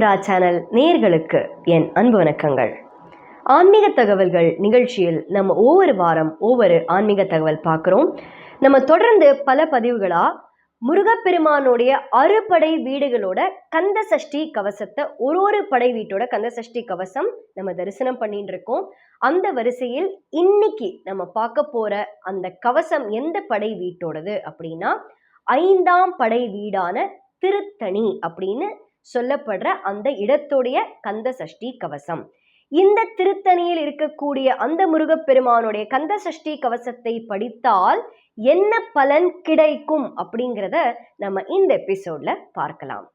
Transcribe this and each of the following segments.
Sai channel நேர்களுக்கு என் அன்பு வணக்கங்கள். ஆன்மீக தகவல்கள் நிகழ்ச்சியில் நம்ம ஒவ்வொரு வாரம் ஒவ்வொரு ஆன்மீக தகவல் பார்க்குறோம். நம்ம தொடர்ந்து பல பதிவுகளா முருகப்பெருமானுடைய அறுபடை வீடுகளோட கந்த சஷ்டி கவசத்தை ஒரு ஒரு படை வீட்டோட கந்த சஷ்டி கவசம் நம்ம தரிசனம் பண்ணிட்டு இருக்கோம். அந்த வரிசையில் இன்னைக்கு நம்ம பார்க்க போற அந்த கவசம் எந்த படை வீட்டோடது அப்படின்னா ஐந்தாம் படை வீடான திருத்தணி அப்படின்னு சொல்லப்படுற அந்த இடத்துடைய கந்த சஷ்டி கவசம். இந்த திருத்தணியில் இருக்கக்கூடிய அந்த முருகப்பெருமானுடைய கந்த சஷ்டி கவசத்தை படித்தால் என்ன பலன் கிடைக்கும் அப்படிங்கிறத நம்ம இந்த எபிசோட்ல பார்க்கலாம்.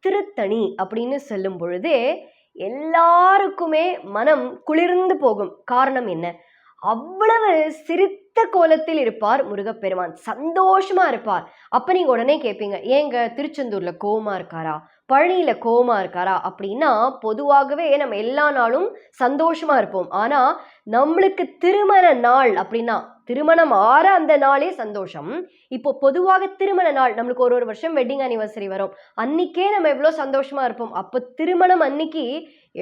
திருத்தணி அப்படின்னு சொல்லும் பொழுதே எல்லாருக்குமே மனம் குளிர்ந்து போகும். காரணம் என்ன? அவ்வளவு சிரித்த கோலத்தில் இருப்பார் முருகப்பெருமான். சந்தோஷமா இருப்பார். அப்ப நீங்க உடனே கேட்பீங்க ஏங்க திருச்செந்தூர்ல கோவமா இருக்காரா? பழியில் கோமா இருக்காரா அப்படின்னா பொதுவாகவே நம்ம எல்லா நாளும் சந்தோஷமாக இருப்போம். ஆனால் நம்மளுக்கு திருமண நாள் அப்படின்னா திருமணம் ஆற அந்த நாளே சந்தோஷம். இப்போ பொதுவாக திருமண நாள் நம்மளுக்கு ஒரு ஒரு வருஷம் வெட்டிங் அனிவர்சரி வரும். அன்னைக்கே நம்ம எவ்வளோ சந்தோஷமா இருப்போம். அப்போ திருமணம் அன்னைக்கு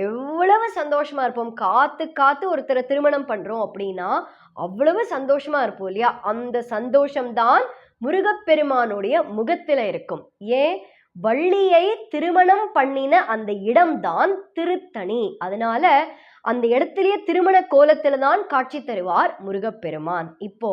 எவ்வளவு சந்தோஷமா இருப்போம். காத்து காத்து ஒருத்தரை திருமணம் பண்றோம் அப்படின்னா அவ்வளவு சந்தோஷமா இருப்போம் இல்லையா? அந்த சந்தோஷம்தான் முருகப்பெருமானுடைய முகத்தில் இருக்கும். ஏன்? வள்ளியை திருமணம் பண்ணின அந்த இடம்தான் திருத்தணி. அதனால அந்த இடத்துலயே திருமண கோலத்துல தான் காட்சி தருவார் முருகப்பெருமான். இப்போ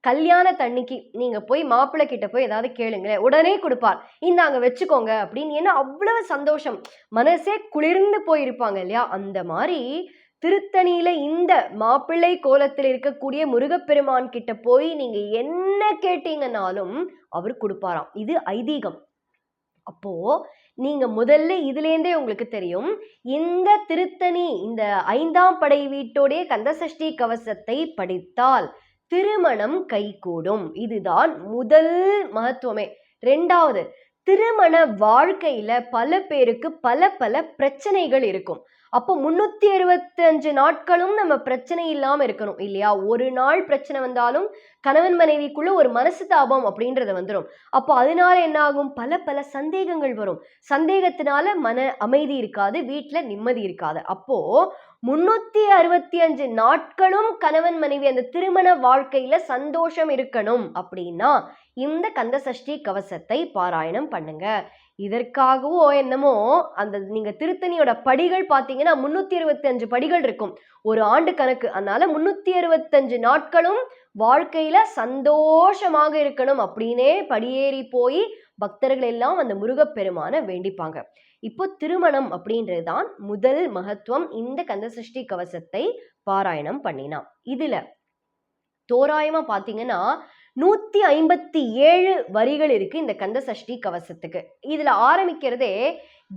கல்யாண தண்ணிக்கு நீங்க போய் மாப்பிள்ளை கிட்ட போய் ஏதாவது கேளுங்களேன். உடனே கொடுப்பார். இந்தாங்க வச்சுக்கோங்க அப்படின்னு ஏன்னா அவ்வளவு சந்தோஷம். மனசே குளிர்ந்து போயிருப்பாங்க இல்லையா? அந்த மாதிரி திருத்தணியில இந்த மாப்பிள்ளை கோலத்தில் இருக்கக்கூடிய முருகப்பெருமான் கிட்ட போய் நீங்க என்ன கேட்டீங்கன்னாலும் அவர் கொடுப்பாராம். இது ஐதீகம். அப்போது நீங்கள் முதல்ல இதுலேருந்தே உங்களுக்கு தெரியும் இந்த திருத்தணி இந்த ஐந்தாம் படை வீட்டோடைய கந்தசஷ்டி கவசத்தை படித்தால் திருமணம் கைகூடும். இதுதான் முதல் மகத்துவமே. ரெண்டாவது திருமண வாழ்க்கையில பல பேருக்கு பல பல பிரச்சனைகள் இருக்கும். அப்போ முன்னூத்தி அறுபத்தி அஞ்சு நாட்களும் நம்ம பிரச்சனை இல்லாம இருக்கணும் இல்லையா? ஒரு நாள் பிரச்சனை வந்தாலும் கணவன் மனைவிக்குள்ள ஒரு மனசு தாபம் அப்படின்றது வந்துடும் அப்போ அதனால என்ன ஆகும்? பல பல சந்தேகங்கள் வரும். சந்தேகத்தினால மன அமைதி இருக்காது வீட்டுல நிம்மதி இருக்காது. அப்போ முன்னூத்தி அறுபத்தி அஞ்சு நாட்களும் கணவன் மனைவி அந்த திருமண வாழ்க்கையில சந்தோஷம் இருக்கணும் அப்படின்னா இந்த கந்த சஷ்டி கவசத்தை பாராயணம் பண்ணுங்க. இதற்காகவோ என்னமோ அந்த நீங்க திருத்தணியோட படிகள் பார்த்தீங்கன்னா முன்னூத்தி அறுபத்தி அஞ்சு படிகள் இருக்கும். ஒரு ஆண்டு கணக்கு. அதனால முன்னூத்தி அறுபத்தஞ்சு நாட்களும் வாழ்க்கையில சந்தோஷமாக இருக்கணும். அப்படின்னே படியேறி போய் பக்தர்கள் எல்லாம் அந்த முருகப்பெருமானை வேண்டிப்பாங்க. இப்போ திருமணம் அப்படின்றது தான் முதல் மகத்துவம் இந்த கந்தசஷ்டி கவசத்தை பாராயணம் பண்ணினான். இதுல தோராயமா பாத்தீங்கன்னா நூத்தி ஐம்பத்தி ஏழு வரிகள் இருக்கு இந்த கந்த சஷ்டி கவசத்துக்கு. இதுல ஆரம்பிக்கிறதே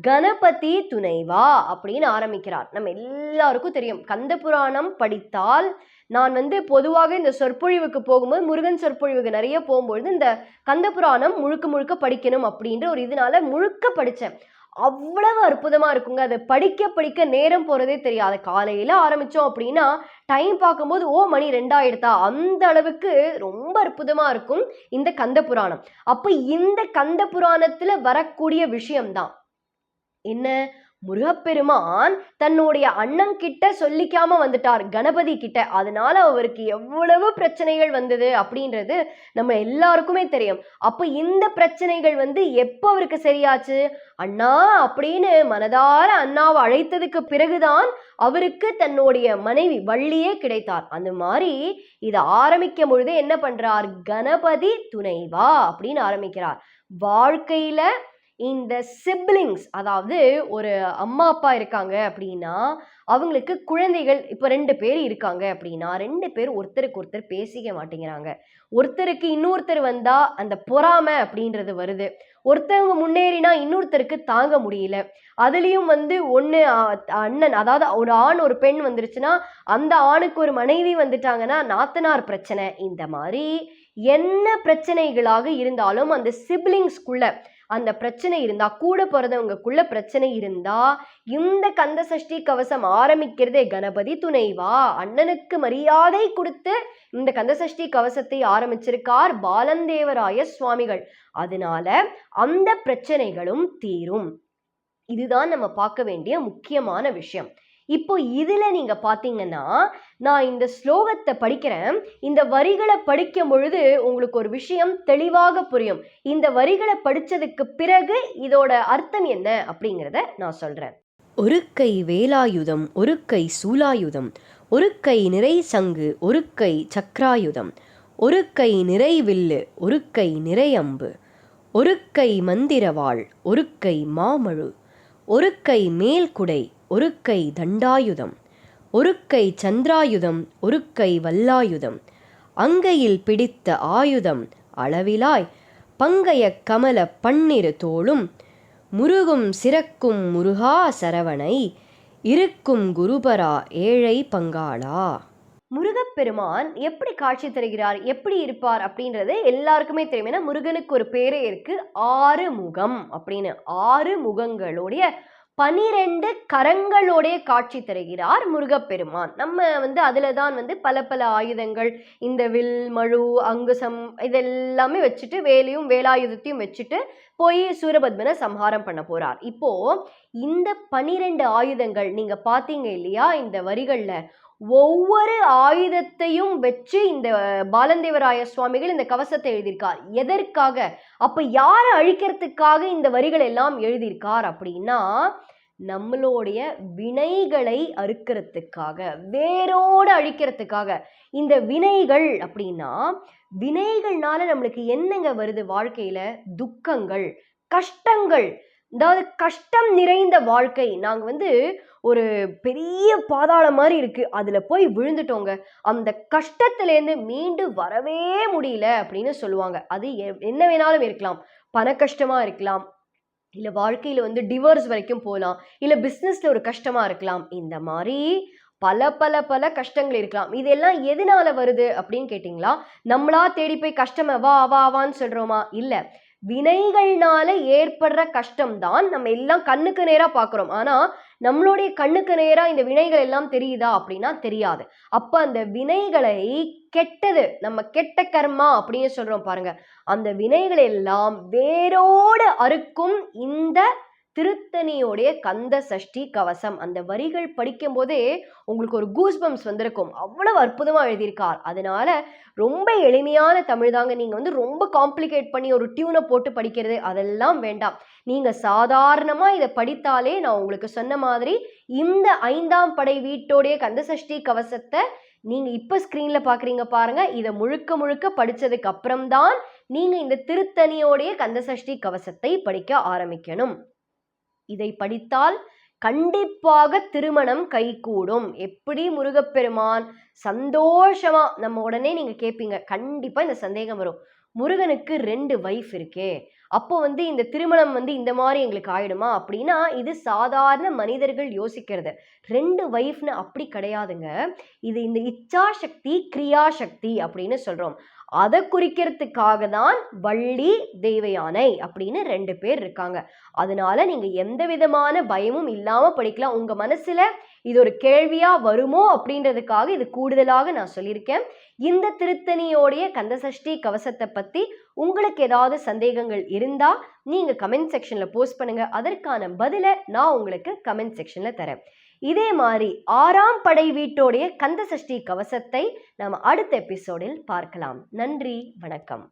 கணபதி துணைவா அப்படின்னு ஆரம்பிக்கிறார். நம்ம எல்லாருக்கும் தெரியும். கந்த புராணம் படித்தால் நான் வந்து பொதுவாக இந்த சொற்பொழிவுக்கு போகும்போது முருகன் சொற்பொழிவுக்கு நிறைய போகும்பொழுது இந்த கந்த புராணம் முழுக்க முழுக்க படிக்கணும் அப்படின்ற ஒரு இதனால முழுக்க படித்தேன் அவ்வளவு அற்புதமாக இருக்குங்க. அதை படிக்க படிக்க நேரம் போகிறதே தெரியாது. காலையில் ஆரம்பித்தோம் அப்படின்னா டைம் பார்க்கும்போது ஓ மணி ரெண்டாயிடுதா? அந்த அளவுக்கு ரொம்ப அற்புதமாக இருக்கும் இந்த கந்த புராணம். அப்போ இந்த கந்த புராணத்தில் வரக்கூடிய விஷயம்தான். என்ன? முருகப்பெருமான் தன்னுடைய அண்ணன் கிட்ட சொல்லிக்காம வந்துட்டார் கணபதி கிட்ட. அதனால அவருக்கு எவ்வளவு பிரச்சனைகள் வந்தது அப்படின்றது நம்ம எல்லாருக்குமே தெரியும். அப்ப இந்த பிரச்சனைகள் வந்து எப்போ அவருக்கு சரியாச்சு? அண்ணா அப்படின்னு மனதார அண்ணாவை அழைத்ததுக்கு பிறகுதான் அவருக்கு தன்னுடைய மனைவி வள்ளியே கிடைத்தார். அந்த மாதிரி இதை ஆரம்பிக்கும் பொழுது என்ன பண்றார்? கணபதி துணைவா அப்படின்னு ஆரம்பிக்கிறார். வாழ்க்கையில இந்த சிப்ளிங்ஸ் அதாவது ஒரு அம்மா அப்பா இருக்காங்க அப்படின்னா அவங்களுக்கு குழந்தைகள் இப்போ ரெண்டு பேர் இருக்காங்க அப்படின்னா ரெண்டு பேர் ஒருத்தருக்கு ஒருத்தர் பேசிக்க மாட்டேங்கிறாங்க. ஒருத்தருக்கு இன்னொருத்தர் வந்தால் அந்த பொறாமை அப்படின்றது வருது. ஒருத்தவங்க முன்னேறினா இன்னொருத்தருக்கு தாங்க முடியல. அதுலேயும் வந்து ஒன்று அண்ணன் அதாவது ஒரு ஆண் ஒரு பெண் வந்துருச்சுன்னா அந்த ஆணுக்கு ஒரு மனைவி வந்துட்டாங்கன்னா நாத்தனார் பிரச்சனை. இந்த மாதிரி என்ன பிரச்சனைகளாக இருந்தாலும் அந்த சிப்ளிங்ஸ்குள்ள அந்த பிரச்சனை இருந்தா கூட பிறந்தவங்களுக்குள்ள பிரச்சனை இருந்தா இந்த கந்த சஷ்டி கவசம் ஆரம்பிக்கிறதே கணபதி துணைவா. அண்ணனுக்கு மரியாதை கொடுத்து இந்த கந்த சஷ்டி கவசத்தை ஆரம்பிச்சிருக்கார் பாலந்தேவராய சுவாமிகள். அதனால அந்த பிரச்சனைகளும் தீரும். இதுதான் நம்ம பார்க்க வேண்டிய முக்கியமான விஷயம். இப்போ இதில் நீங்கள் பார்த்தீங்கன்னா நான் இந்த ஸ்லோகத்தை படிக்கிறேன். இந்த வரிகளை படிக்கும் பொழுது உங்களுக்கு ஒரு விஷயம் தெளிவாக புரியும். இந்த வரிகளை படித்ததுக்கு பிறகு இதோட அர்த்தம் என்ன அப்படிங்கிறத நான் சொல்கிறேன் ஒரு கை வேலாயுதம் ஒரு கை சூலாயுதம் ஒரு கை நிறை சங்கு ஒரு கை சக்ராயுதம் ஒரு கை நிறை வில்லு ஒரு கை நிறை அம்பு ஒரு கை மந்திரவாள் ஒரு கை மாமழு ஒரு கை மேல்குடை ஒரு கை தண்டாயுதம் ஒரு கை சந்திராயுதம் ஒரு கை வல்லாயுதம். அங்கையில் பிடித்த ஆயுதம் அளவிலாய் பங்கைய கமல பன்னிரு தோளும் முருகும் சிறக்கும் முருகா சரவணை இருக்கும் குருபரா ஏழை பங்காளா. முருகப்பெருமான் எப்படி காட்சி தருகிறார் எப்படி இருப்பார் அப்படின்றது எல்லாருக்குமே தெரியும். ஏன்னா முருகனுக்கு ஒரு பேரே இருக்கு ஆறு முகம் அப்படின்னு. ஆறு முகங்களுடைய பனிரெண்டு கரங்களோடைய காட்சி தருகிறார் முருகப்பெருமான். நம்ம வந்து அதில் தான் வந்து பல பல ஆயுதங்கள் இந்த வில் மழு அங்குசம் இதெல்லாமே வச்சுட்டு வேலையும் வேலாயுதத்தையும் வச்சுட்டு போய் சூரபத்மனை சம்ஹாரம் பண்ண போகிறார் இப்போது இந்த பனிரெண்டு ஆயுதங்கள் நீங்கள் பார்த்தீங்க இல்லையா? இந்த வரிகளில் ஒவ்வொரு ஆயுதத்தையும் வச்சு இந்த பாலந்தேவராய சுவாமிகள் இந்த கவசத்தை எழுதியிருக்கார். எதற்காக? அப்ப யாரை அழிக்கிறதுக்காக இந்த வரிகள் எல்லாம் எழுதியிருக்கார் அப்படின்னா நம்மளுடைய வினைகளை அறுக்கிறதுக்காக வேரோடு அழிக்கிறதுக்காக. இந்த வினைகள் அப்படின்னா வினைகள்னால நம்மளுக்கு என்னங்க வருது வாழ்க்கையில? துக்கங்கள் கஷ்டங்கள். அதாவது கஷ்டம் நிறைந்த வாழ்க்கை. நாங்கள் வந்து ஒரு பெரிய பாதாளம் மாதிரி இருக்குது அதில் போய் விழுந்துட்டோங்க. அந்த கஷ்டத்துலேருந்து மீண்டு வரவே முடியல அப்படின்னு சொல்லுவாங்க. அது எ- என்ன வேணாலும் இருக்கலாம். பண கஷ்டமாக இருக்கலாம். இல்லை வாழ்க்கையில் வந்து டிவோர்ஸ் வரைக்கும் போகலாம் இல்லை பிஸ்னஸில் ஒரு கஷ்டமாக இருக்கலாம். இந்த மாதிரி பல பல பல கஷ்டங்கள் இருக்கலாம். இதெல்லாம் எதனால வருது அப்படின்னு கேட்டிங்களா? நம்மளா தேடி போய் கஷ்டம வா வா வான்னு சொல்கிறோமா இல்லை. வினைகள்னால ஏற்படுற கஷ்டம் தான் நம்ம எல்லாம் கண்ணுக்கு நேராக பார்க்குறோம் ஆனால் நம்மளுடைய கண்ணுக்கு நேராக இந்த வினைகள் எல்லாம் தெரியுதா அப்படின்னா தெரியாது. அப்போ அந்த வினைகளை கெட்டது நம்ம கெட்ட கர்மா அப்படின்னு சொல்கிறோம் பாருங்க. அந்த வினைகள் எல்லாம் வேரோடு அறுக்கும் இந்த திருத்தணியோடைய கந்த சஷ்டி கவசம். அந்த வரிகள் படிக்கும் போதே உங்களுக்கு ஒரு கூஸ்பம்ஸ் வந்திருக்கும். அவ்வளவு அற்புதமாக எழுதியிருக்கார். அதனால ரொம்ப எளிமையான தமிழ் தாங்க. நீங்க வந்து ரொம்ப காம்ப்ளிகேட் பண்ணி ஒரு டியூனை போட்டு படிக்கிறது அதெல்லாம் வேண்டாம். நீங்க சாதாரணமா இதை படித்தாலே நான் உங்களுக்கு சொன்ன மாதிரி இந்த ஐந்தாம் படை வீட்டோடைய கந்த சஷ்டி கவசத்தை நீங்க இப்ப ஸ்கிரீன்ல பாக்குறீங்க பாருங்க. இதை முழுக்க முழுக்க படிச்சதுக்கு அப்புறம்தான் நீங்க இந்த திருத்தணியோடைய கந்தசஷ்டி கவசத்தை படிக்க ஆரம்பிக்கணும். இதை படித்தால் கண்டிப்பாக திருமணம் கைகூடும். எப்படி முருகப்பெருமான் சந்தோஷமா நம்ம உடனே நீங்க கேட்பீங்க கண்டிப்பா இந்த சந்தேகம் வரும். முருகனுக்கு ரெண்டு வைஃப் இருக்கே. அப்போ வந்து இந்த திருமணம் வந்து இந்த மாதிரி எங்களுக்கு ஆயிடுமா? அப்படின்னா இது சாதாரண மனிதர்கள் யோசிக்கிறது. ரெண்டு வைஃப்னு அப்படி கிடையாதுங்க. இது இந்த இச்சா சக்தி கிரியா சக்தி அப்படின்னு சொல்றோம். அதை குறிக்கிறதுக்காக தான் வள்ளி தேவயானை அப்படின்னு ரெண்டு பேர் இருக்காங்க. அதனால நீங்க எந்த விதமான பயமும் இல்லாம படிக்கலாம். உங்க மனசுல இது ஒரு கேள்வியா வருமோ அப்படின்றதுக்காக இது கூடுதலாக நான் சொல்லியிருக்கேன். இந்த திருத்தணியோடைய கந்தசஷ்டி கவசத்தை பத்தி உங்களுக்கு ஏதாவது சந்தேகங்கள் இருந்தா நீங்க கமெண்ட் செக்ஷன்ல போஸ்ட் பண்ணுங்க. அதற்கான பதிலை நான் உங்களுக்கு கமெண்ட் செக்ஷன்ல தரேன். இதே மாதிரி ஆறாம் படை வீட்டோடைய கந்த சஷ்டி கவசத்தை நாம் அடுத்த எபிசோடில் பார்க்கலாம். நன்றி வணக்கம்.